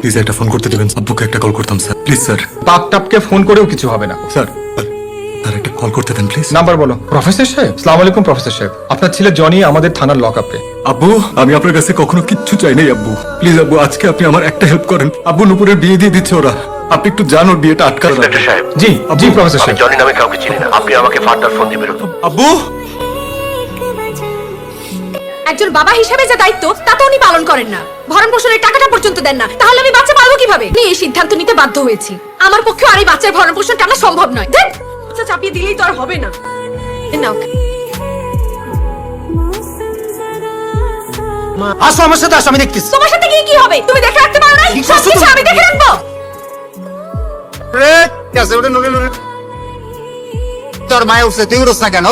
Please একটা phone করতে দেবেন। আব্বুকে একটা কল করতাম স্যার প্লিজ স্যার বাপ টাপকে ফোন করেও কিছু হবে না। স্যার স্যার একটা কল করতে দেন প্লিজ নাম্বার বলো। প্রফেসর সাহেব সালাম আলাইকুম প্রফেসর সাহেব। আপনার ছেলে জনি আমাদের থানার লক আপে আব্বু আমি আপনার কাছে কখনো কিচ্ছু চাই নাই আব্বু। প্লিজ আব্বু আজকে আপনি আমার একটা হেল্প করেন। আব্বু নুপুরের বিয়ে দিয়ে দিচ্ছে ওরা। আপনি একটু জানো ওর বিয়েটা আটকা জি জি প্রফেসর সাহেব। জনি নামে কাউকে চিনি না। আপনি আমাকে ফার্দার ফোন দিবেন আব্বু একজন বাবা হিসেবে যে দায়িত্ব তা তো উনি পালন করেন না। ভরণ পোষণের টাকাটা পর্যন্ত দেন না। তাহলে আমি বাচ্চা পালবো কীভাবে? আমি এই সিদ্ধান্ত নিতে বাধ্য হয়েছি। আমার পক্ষে আর এই বাচ্চার ভরণ পোষণ টাকা সম্ভব নয়। বাচ্চা চাপিয়ে দিলেই তো আর হবে না। নাও। আসো আমার সাথে আসো আমি দেখতেছি। তোমার সাথে গিয়ে কি হবে? তুমি দেখে রাখতে পারো না সবকিছু আমি দেখে রাখব। রে, ওটা। তোর মায়ে উঠছে তুই উঠছ না কেন।